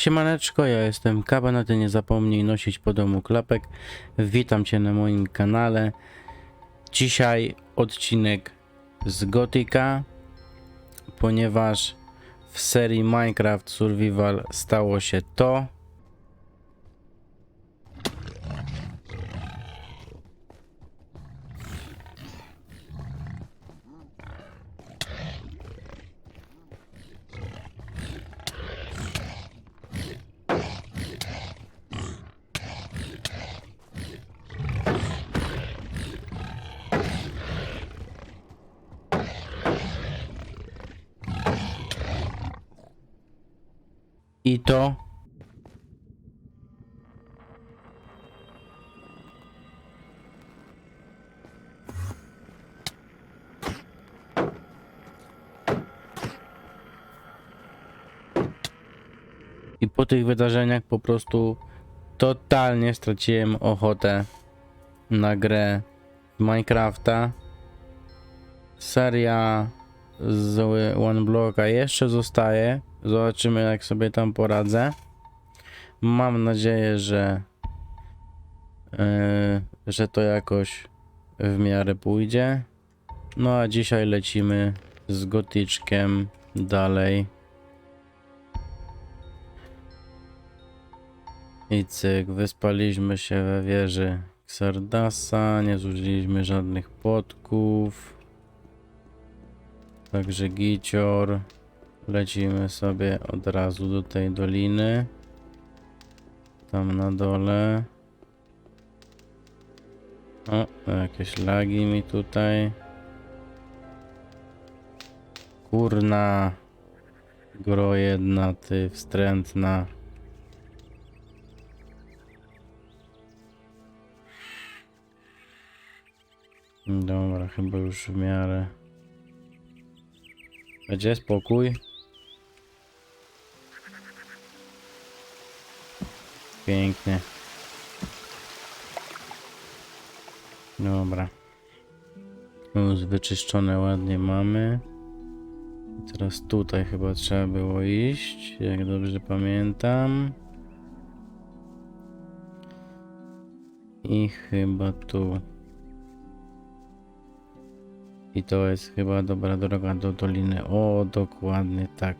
Siemaneczko, ja jestem Kaba, na ty nie zapomnij nosić po domu klapek. Witam cię na moim kanale. Dzisiaj odcinek z Gotika, ponieważ w serii Minecraft Survival stało się to. I to I po tych wydarzeniach po prostu totalnie straciłem ochotę na grę Minecrafta. Seria z One Blocka jeszcze zostaje. Zobaczymy jak sobie tam poradzę. Mam nadzieję, że yy, że to jakoś w miarę pójdzie. No a dzisiaj lecimy z gotyczkiem dalej. I cyk, wyspaliśmy się we wieży Xardasa, nie zużyliśmy żadnych potków. Także gicior. Lecimy sobie od razu do tej doliny. Tam na dole. O, jakieś lagi mi tutaj. Kurna. Gro jedna, ty wstrętna. Dobra, chyba już w miarę. Będzie spokój. Pięknie. Dobra. Już wyczyszczone ładnie mamy. Teraz tutaj chyba trzeba było iść, jak dobrze pamiętam. I chyba tu. I to jest chyba dobra droga do doliny. O, dokładnie tak.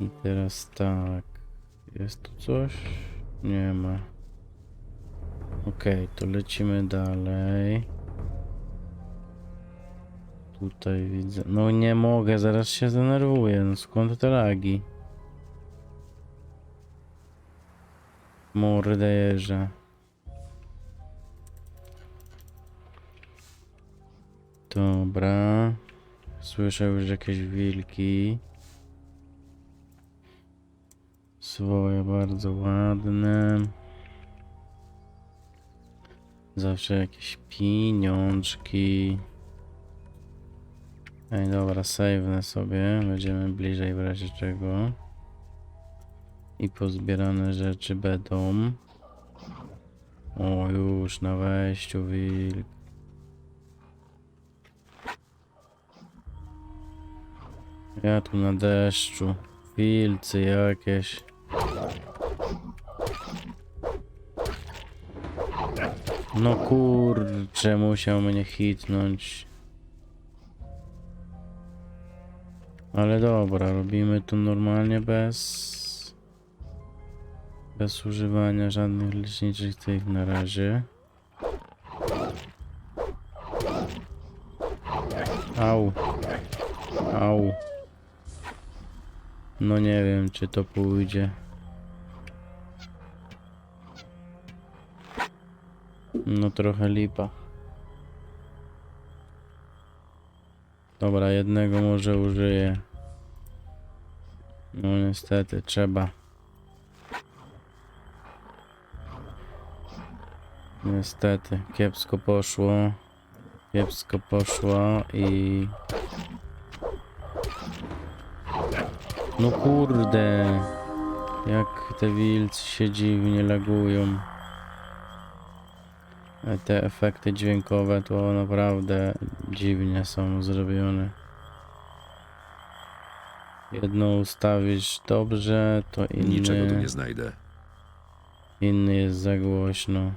I teraz tak. Jest tu coś? Nie ma. Okej, to lecimy dalej. Tutaj widzę. No nie mogę, zaraz się zdenerwuję. No skąd te lagi? Morderze. Dobra. Słyszę już jakieś wilki. Swoje bardzo ładne. Zawsze jakieś pieniążki. Ej, dobra, save'nę sobie. Będziemy bliżej w razie czego. I pozbierane rzeczy będą. O, już na wejściu wilk. Ja tu na deszczu. Wilcy jakieś. No kurczę, musiał mnie hitnąć. Ale dobra, robimy to normalnie bez... Bez używania żadnych leczniczych tych na razie. Au. Au. No nie wiem, czy to pójdzie. No trochę lipa. Dobra, jednego może użyję. No niestety, trzeba. Niestety, kiepsko poszło. Kiepsko poszło i... No kurde. Jak te wilcy się dziwnie lagują. Te efekty dźwiękowe to naprawdę dziwnie są zrobione. jedno ustawić dobrze, to Niczego tu inny, nie znajdę. inny jest za głośno.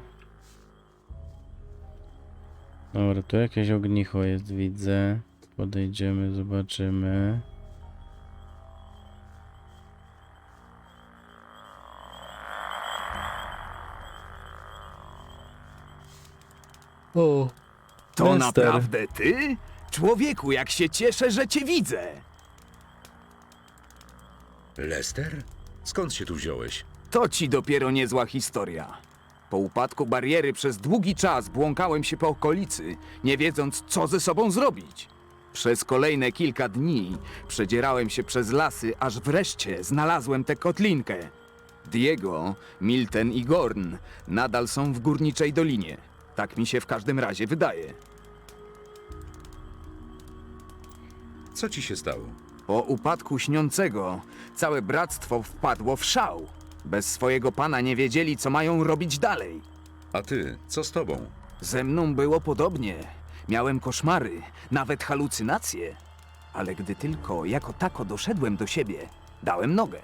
Dobra, tu jakieś ognicho jest, widzę. Podejdziemy, zobaczymy. O, To Lester. naprawdę ty? Człowieku, jak się cieszę, że cię widzę. Lester? Skąd się tu wziąłeś? To ci dopiero niezła historia. Po upadku bariery przez długi czas błąkałem się po okolicy, nie wiedząc, co ze sobą zrobić. Przez kolejne kilka dni przedzierałem się przez lasy, aż wreszcie znalazłem tę kotlinkę. Diego, Milten i Gorn nadal są w górniczej dolinie. Tak mi się w każdym razie wydaje. Co ci się stało? Po upadku śniącego całe bractwo wpadło w szał. Bez swojego pana nie wiedzieli, co mają robić dalej. A ty, co z tobą? Ze mną było podobnie. Miałem koszmary, nawet halucynacje. Ale gdy tylko jako tako doszedłem do siebie, dałem nogę.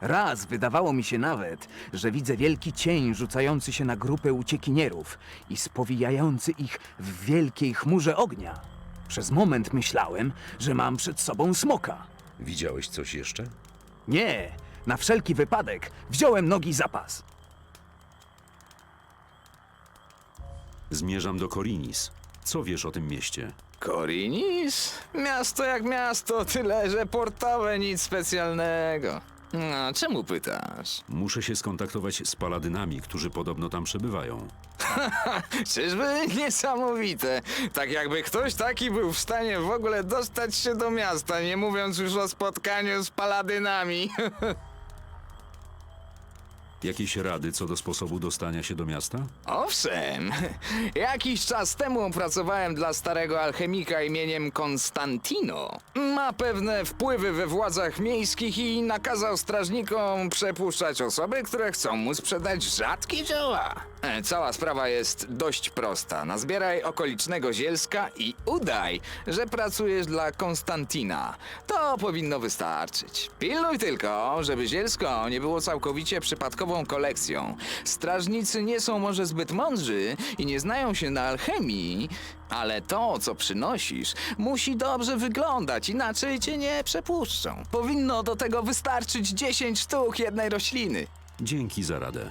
Raz wydawało mi się nawet, że widzę wielki cień rzucający się na grupę uciekinierów i spowijający ich w wielkiej chmurze ognia. Przez moment myślałem, że mam przed sobą smoka. Widziałeś coś jeszcze? Nie, na wszelki wypadek wziąłem nogi za pas. Zmierzam do Korinis. Co wiesz o tym mieście? Korinis? Miasto jak miasto, tyle że portowe, nic specjalnego. No, czemu pytasz? Muszę się skontaktować z paladynami, którzy podobno tam przebywają. Czyżby niesamowite? Tak jakby ktoś taki był w stanie w ogóle dostać się do miasta, nie mówiąc już o spotkaniu z paladynami. Jakieś rady co do sposobu dostania się do miasta? Owszem, jakiś czas temu pracowałem dla starego alchemika imieniem Konstantino. Ma pewne wpływy we władzach miejskich i nakazał strażnikom przepuszczać osoby, które chcą mu sprzedać rzadkie dzieła. E, Cała sprawa jest dość prosta. Nazbieraj okolicznego zielska i udaj, że pracujesz dla Konstantina. To powinno wystarczyć. Pilnuj tylko, żeby zielsko nie było całkowicie przypadkową kolekcją. Strażnicy nie są może zbyt mądrzy i nie znają się na alchemii, ale to, co przynosisz, musi dobrze wyglądać, inaczej cię nie przepuszczą. Powinno do tego wystarczyć 10 sztuk jednej rośliny. Dzięki za radę.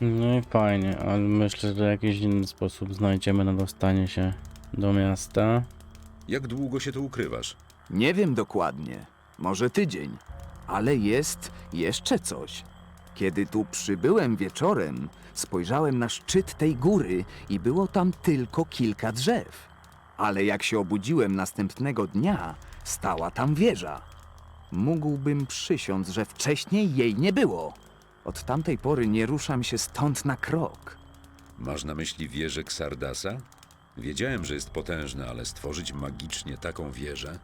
No i fajnie, ale myślę, że jakiś inny sposób znajdziemy na dostanie się do miasta. Jak długo się tu ukrywasz? Nie wiem dokładnie, może tydzień, ale jest jeszcze coś. Kiedy tu przybyłem wieczorem, spojrzałem na szczyt tej góry i było tam tylko kilka drzew. Ale jak się obudziłem następnego dnia, stała tam wieża. Mógłbym przysiąc, że wcześniej jej nie było. Od tamtej pory nie ruszam się stąd na krok. Masz na myśli wieżę Xardasa? Wiedziałem, że jest potężna, ale stworzyć magicznie taką wieżę?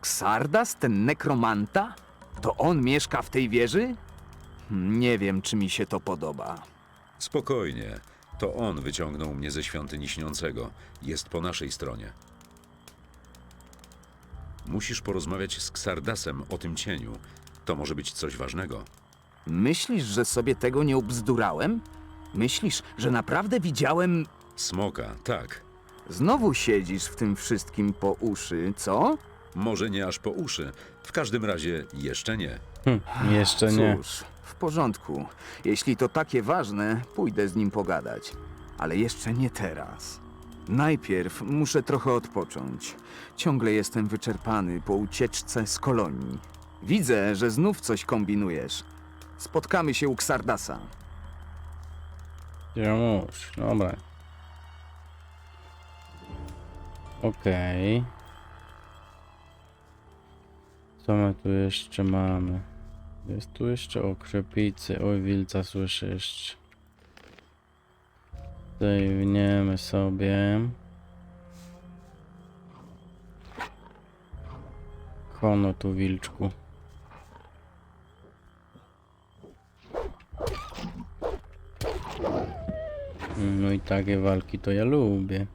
Xardas, ten nekromanta? To on mieszka w tej wieży? Nie wiem, czy mi się to podoba. Spokojnie. To on wyciągnął mnie ze świątyni śniącego. Jest po naszej stronie. Musisz porozmawiać z Xardasem o tym cieniu. To może być coś ważnego. Myślisz, że sobie tego nie ubzdurałem? Myślisz, że naprawdę widziałem... Smoka, tak. Znowu siedzisz w tym wszystkim po uszy, co? Może nie aż po uszy. W każdym razie jeszcze nie. Hm, jeszcze nie. Cóż, w porządku. Jeśli to takie ważne, pójdę z nim pogadać. Ale jeszcze nie teraz. Najpierw muszę trochę odpocząć. Ciągle jestem wyczerpany po ucieczce z kolonii. Widzę, że znów coś kombinujesz. Spotkamy się u Xardasa. Już, dobra. Okej. Co my tu jeszcze mamy? Jest tu jeszcze o. Oj, wilca słyszę jeszcze. Zajwniemy sobie. Hono tu wilczku. No i takie walki to ja lubię.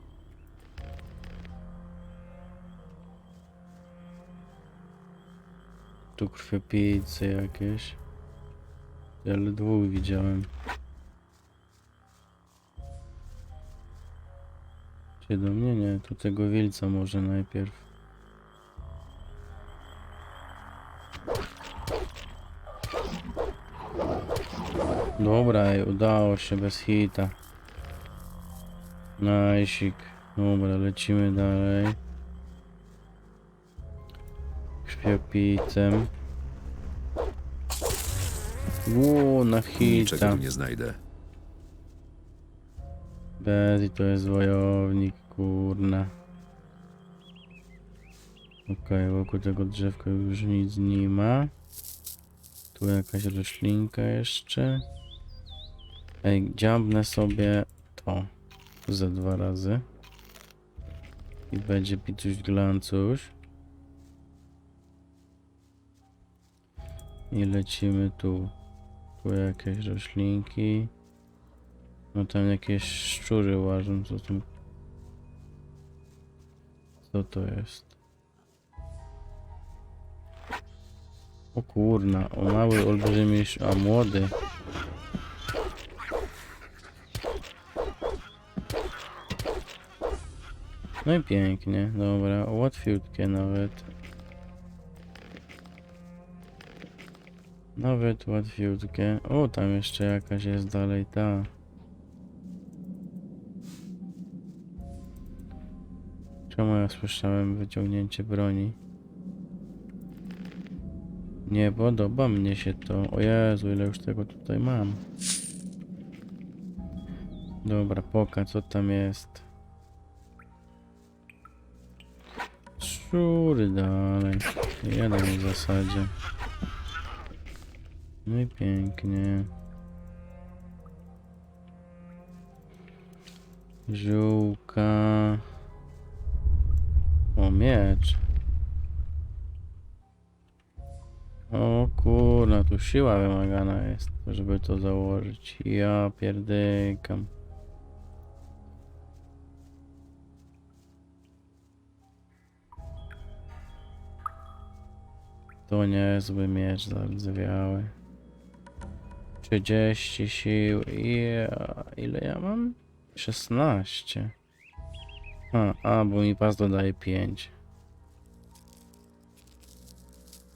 Tu krwiopijce jakieś. Ale dwóch widziałem. Czy do mnie? Nie, tu tego wilca może najpierw. Dobra, ej, udało się bez hita. Najsik. Dobra, lecimy dalej. Krwiopijcem. Ło, na Niczego hita. nie znajdę. Bez i to jest wojownik, kurna. Okej, wokół tego drzewka już nic nie ma. Tu jakaś roślinka jeszcze. Ej, dziabnę sobie to za dwa razy. I będzie pituś glancuś. I lecimy tu. Tu jakieś roślinki. No tam jakieś szczury łażą, co tam... Co to jest? O kurna, o mały, olbrzymi, a młody. No i pięknie, dobra, łatwiutkie nawet. Nawet łatwiutkie. O, tam jeszcze jakaś jest dalej ta. Czemu ja słyszałem wyciągnięcie broni? Nie podoba mnie się to. O Jezu, ile już tego tutaj mam. Dobra, poka, co tam jest? Szczury dalej. Jeden w zasadzie. No i pięknie. Ziółka. O, miecz. O kurna, tu siła wymagana jest, żeby to założyć. Ja pierdykam. To niezły miecz zardzewiały. 30 sił. Ja, ile ja mam? 16. A, a, bo mi pas dodaje 5.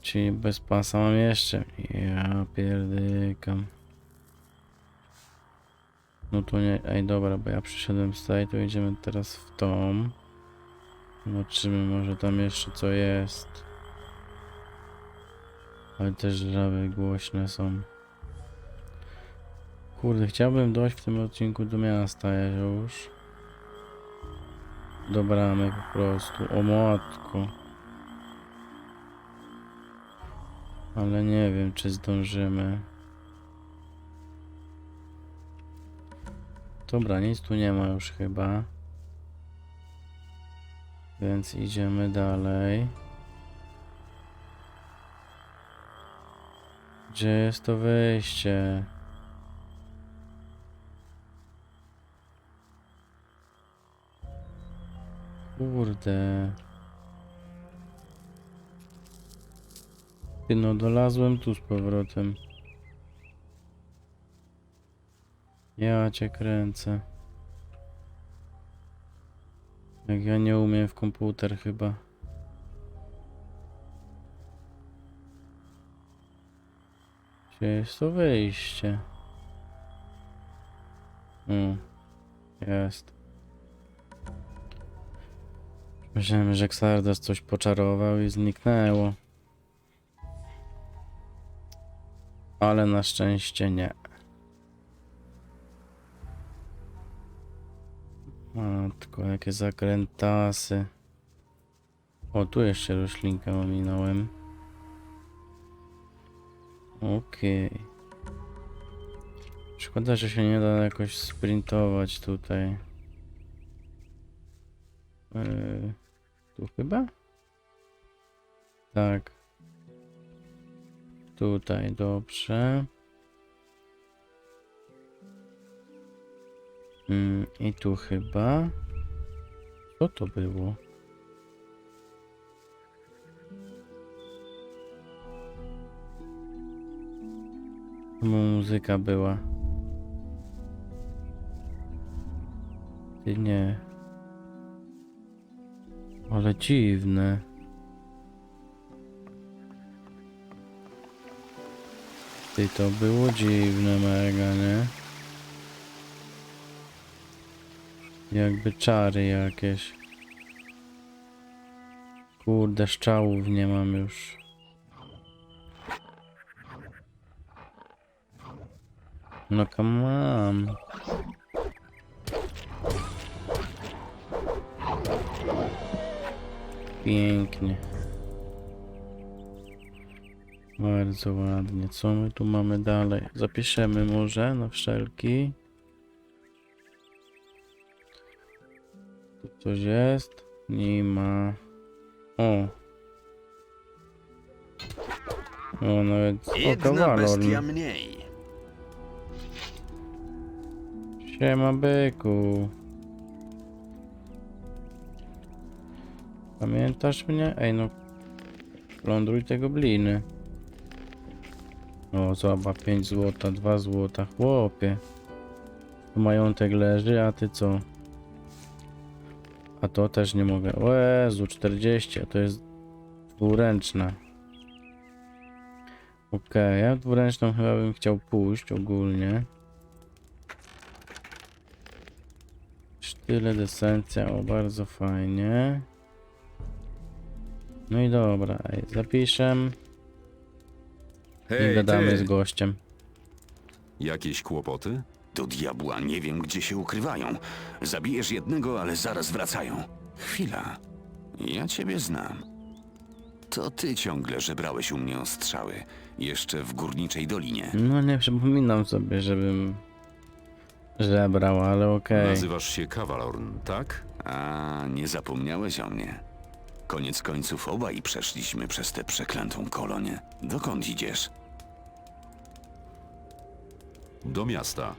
Czyli bez pasa mam jeszcze. Ja pierdykam. No to nie, ej dobra, bo ja przyszedłem z tej, to idziemy teraz w tą. Zobaczymy, może tam jeszcze co jest. Ale też żaby głośne są. Kurde, chciałbym dojść w tym odcinku do miasta już. Do bramy po prostu. O matko. Ale nie wiem, czy zdążymy. Dobra, nic tu nie ma już chyba. Więc idziemy dalej. Gdzie jest to wyjście? Kurde. Ty no, dolazłem tu z powrotem. Ja cię kręcę. Jak ja nie umiem w komputer chyba. Gdzie jest to wyjście? Mm, jest. Myślałem, że Xardas coś poczarował i zniknęło. Ale na szczęście nie. Matko, jakie zakrętasy. O, tu jeszcze roślinkę ominąłem. Okej. Szkoda, że się nie da jakoś sprintować tutaj. Yy, tu chyba? Tak. Tutaj, dobrze. Mm, I tu chyba. Co to było? Muzyka była. Ty nie. Ale dziwne. Ty to było dziwne mega, nie? Jakby czary jakieś. Kurde, szczałów nie mam już. No come on. Pięknie. Bardzo ładnie. Co my tu mamy dalej? Zapiszemy może na wszelki. Tu coś jest? Nie ma. O. O, nawet oka Jedna walor. bestia mniej. Siema byku. Pamiętasz mnie? Ej no. Plądruj tego bliny. O, zobacz, 5 złota, 2 złota. Chłopie. Tu majątek leży, a ty co? A to też nie mogę. O Jezu, 40, a to jest dwuręczna. Okej, ja dwuręczną chyba bym chciał pójść ogólnie. Sztylet, esencja, o bardzo fajnie. No i dobra, zapiszę i Hej, gadamy ty! z gościem. Jakieś kłopoty? Do diabła nie wiem, gdzie się ukrywają. Zabijesz jednego, ale zaraz wracają. Chwila. Ja ciebie znam. To ty ciągle żebrałeś u mnie o strzały. Jeszcze w górniczej dolinie. No nie przypominam sobie, żebym żebrał, ale okej. Nazywasz się Kawalorn, tak? A, nie zapomniałeś o mnie. Koniec końców obaj przeszliśmy przez tę przeklętą kolonię. Dokąd idziesz? Do miasta.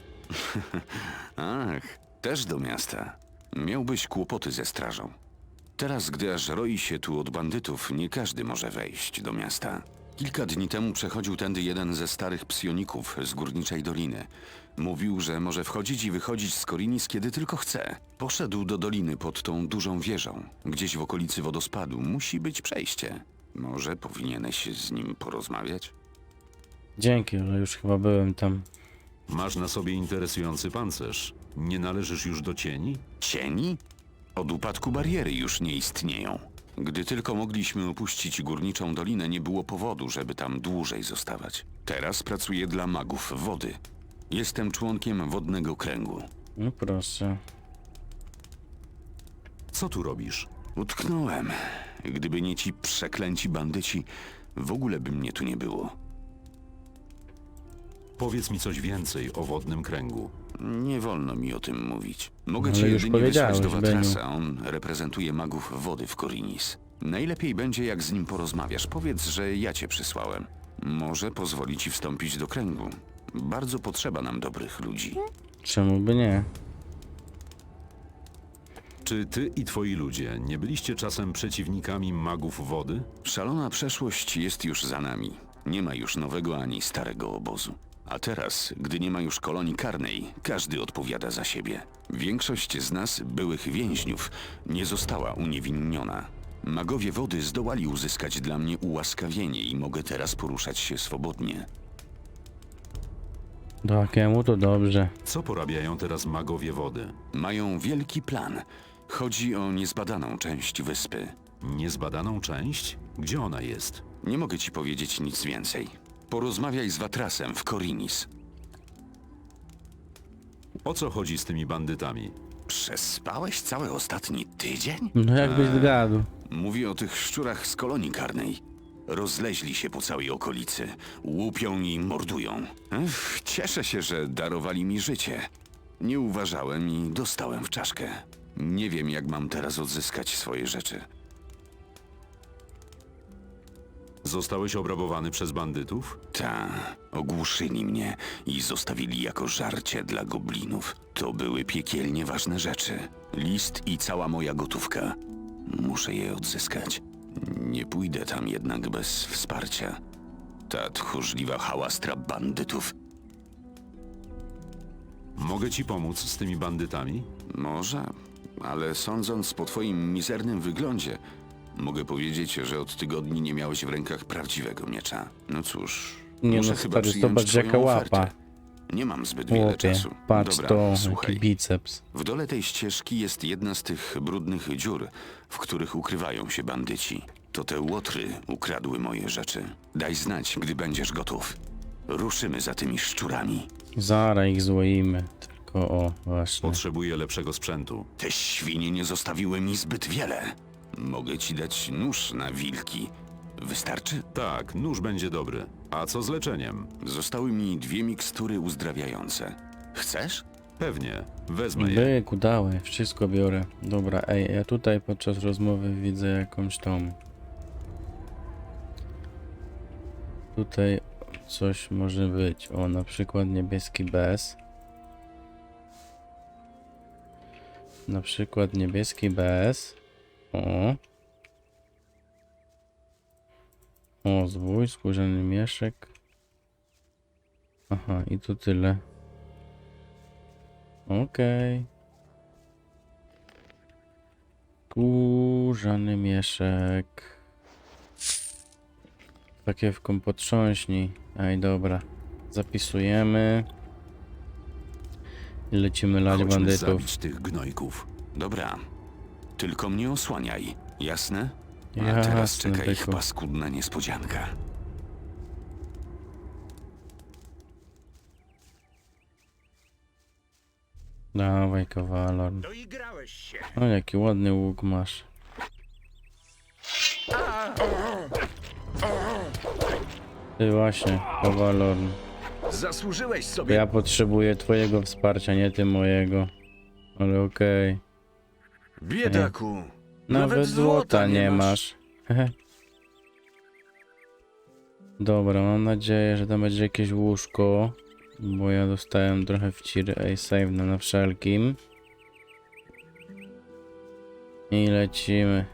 Ach, też do miasta. Miałbyś kłopoty ze strażą. Teraz, gdy aż roi się tu od bandytów, nie każdy może wejść do miasta. Kilka dni temu przechodził tędy jeden ze starych psioników z górniczej doliny. Mówił, że może wchodzić i wychodzić z Korinis kiedy tylko chce. Poszedł do doliny pod tą dużą wieżą. Gdzieś w okolicy wodospadu musi być przejście. Może powinieneś z nim porozmawiać? Dzięki, ale już chyba byłem tam. Masz na sobie interesujący pancerz. Nie należysz już do cieni? Cieni? Od upadku bariery już nie istnieją. Gdy tylko mogliśmy opuścić górniczą dolinę, nie było powodu, żeby tam dłużej zostawać. Teraz pracuję dla magów wody. Jestem członkiem wodnego kręgu. No proszę. Co tu robisz? Utknąłem. Gdyby nie ci przeklęci bandyci, w ogóle by mnie tu nie było. Powiedz mi coś więcej o wodnym kręgu. Nie wolno mi o tym mówić. Mogę Ale cię już jedynie wysłać powiedziałeś, do Watrasa. On reprezentuje magów wody w Korinis. Najlepiej będzie, jak z nim porozmawiasz. Powiedz, że ja cię przysłałem. Może pozwoli ci wstąpić do kręgu. Bardzo potrzeba nam dobrych ludzi. Czemu by nie? Czy ty i twoi ludzie nie byliście czasem przeciwnikami magów wody? Szalona przeszłość jest już za nami. Nie ma już nowego ani starego obozu. A teraz, gdy nie ma już kolonii karnej, każdy odpowiada za siebie. Większość z nas, byłych więźniów, nie została uniewinniona. Magowie wody zdołali uzyskać dla mnie ułaskawienie i mogę teraz poruszać się swobodnie. Do Akemu to dobrze. Co porabiają teraz magowie wody? Mają wielki plan. Chodzi o niezbadaną część wyspy. Niezbadaną część? Gdzie ona jest? Nie mogę ci powiedzieć nic więcej. Porozmawiaj z Watrasem w Korinis. O co chodzi z tymi bandytami? Przespałeś cały ostatni tydzień? No jakbyś zgadł. Mówię o tych szczurach z kolonii karnej. Rozleźli się po całej okolicy. Łupią i mordują. Ech, cieszę się, że darowali mi życie. Nie uważałem i dostałem w czaszkę. Nie wiem, jak mam teraz odzyskać swoje rzeczy. Zostałeś obrabowany przez bandytów? Ta, ogłuszyli mnie i zostawili jako żarcie dla goblinów. To były piekielnie ważne rzeczy. List i cała moja gotówka. Muszę je odzyskać. Nie pójdę tam jednak bez wsparcia. Ta tchórzliwa hałastra bandytów Mogę ci pomóc z tymi bandytami? Może, ale sądząc po twoim mizernym wyglądzie, mogę powiedzieć, że od tygodni nie miałeś w rękach prawdziwego miecza. No cóż, Nie muszę no, chyba stary, przyjąć zobacz twoją jaka ofertę. łapa. Nie mam zbyt wiele czasu. patrz Dobra, to, słuchaj. jaki biceps. W dole tej ścieżki jest jedna z tych brudnych dziur, w których ukrywają się bandyci. To te łotry ukradły moje rzeczy. Daj znać, gdy będziesz gotów. Ruszymy za tymi szczurami. Zara ich złoimy. Tylko o, właśnie. Potrzebuję lepszego sprzętu. Te świnie nie zostawiły mi zbyt wiele. Mogę ci dać nóż na wilki. Wystarczy? Tak, nóż będzie dobry. A co z leczeniem? Zostały mi dwie mikstury uzdrawiające. Chcesz? Pewnie, wezmę je. Byku, dałem, wszystko biorę. Dobra, ej, ja tutaj podczas rozmowy widzę jakąś tą... Tutaj coś może być. O, na przykład niebieski bez. Na przykład niebieski bez. O. O, zwój, skórzany mieszek. Aha, i to tyle. Okej. Kurzany mieszek. Sakiewką potrząśnij. Aj, dobra. Zapisujemy. I lecimy lać Chodźmy bandytów. zabić tych gnojków. Dobra. Tylko mnie osłaniaj. Jasne? A Jasne, teraz czeka ich byku. paskudna niespodzianka. Dawaj, kawalor. Doigrałeś się. O, jaki ładny łuk masz. Ty właśnie, kawalor. Zasłużyłeś sobie. ja potrzebuję twojego wsparcia, nie ty mojego. Ale okej. Biedaku. Nawet, złota, nie masz. Dobra, mam nadzieję, że tam będzie jakieś łóżko. Bo ja dostałem trochę wciry. Ej, save na, wszelkim. I lecimy.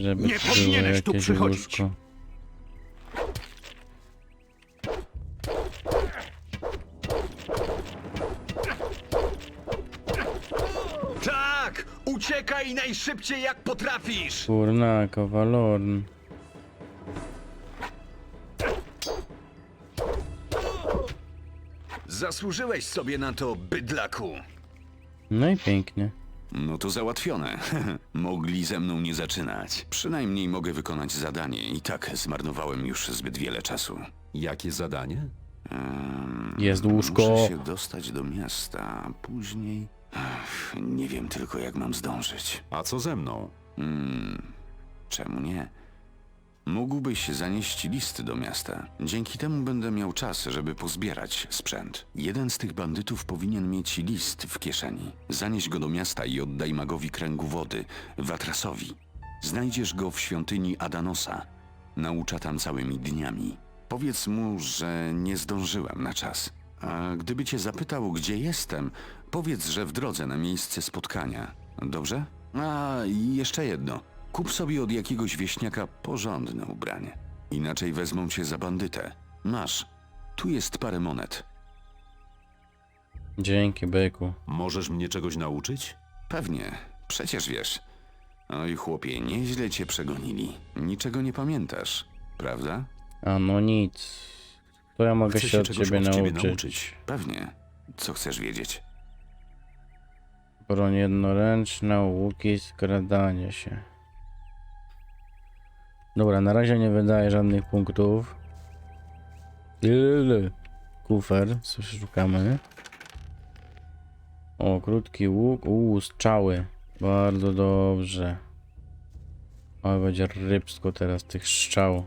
Żeby Nie było powinieneś tu jakieś przychodzić. łóżko. Uciekaj najszybciej jak potrafisz! Kurna, kawalorn. Zasłużyłeś sobie na to, bydlaku. No i pięknie. No to załatwione. Mogli ze mną nie zaczynać. Przynajmniej mogę wykonać zadanie. I tak zmarnowałem już zbyt wiele czasu. Jakie zadanie? Jest łóżko. Muszę się dostać do miasta, a później... Ach, nie wiem tylko, jak mam zdążyć. A co ze mną? Hmm, czemu nie? Mógłbyś zanieść listy do miasta. Dzięki temu będę miał czas, żeby pozbierać sprzęt. Jeden z tych bandytów powinien mieć list w kieszeni. Zanieś go do miasta i oddaj magowi kręgu wody, Watrasowi. Znajdziesz go w świątyni Adanosa. Naucza tam całymi dniami. Powiedz mu, że nie zdążyłem na czas. A gdyby cię zapytał, gdzie jestem, powiedz, że w drodze na miejsce spotkania. Dobrze? A i jeszcze jedno. Kup sobie od jakiegoś wieśniaka porządne ubranie. Inaczej wezmą cię za bandytę. Masz. Tu jest parę monet. Dzięki, byku. Możesz mnie czegoś nauczyć? Pewnie. Przecież wiesz. Oj, chłopie, nieźle cię przegonili. Niczego nie pamiętasz, prawda? A no nic. To ja mogę Chcę się od czegoś ciebie od ciebie nauczyć. nauczyć. Pewnie. Co chcesz wiedzieć? Broń jednoręczna, łuki, skradanie się. Dobra, na razie nie wydaje żadnych punktów. Ile? Kufer, szukamy. O, krótki łuk, uuu, strzały. Bardzo dobrze. O, będzie rybsko teraz tych strzał.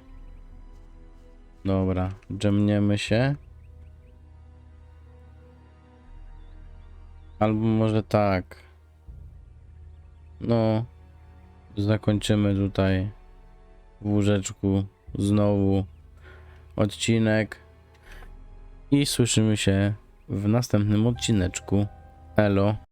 Dobra, dżemniemy się. Albo może tak. No. Zakończymy tutaj w łóżeczku znowu odcinek. I słyszymy się w następnym odcineczku. Elo.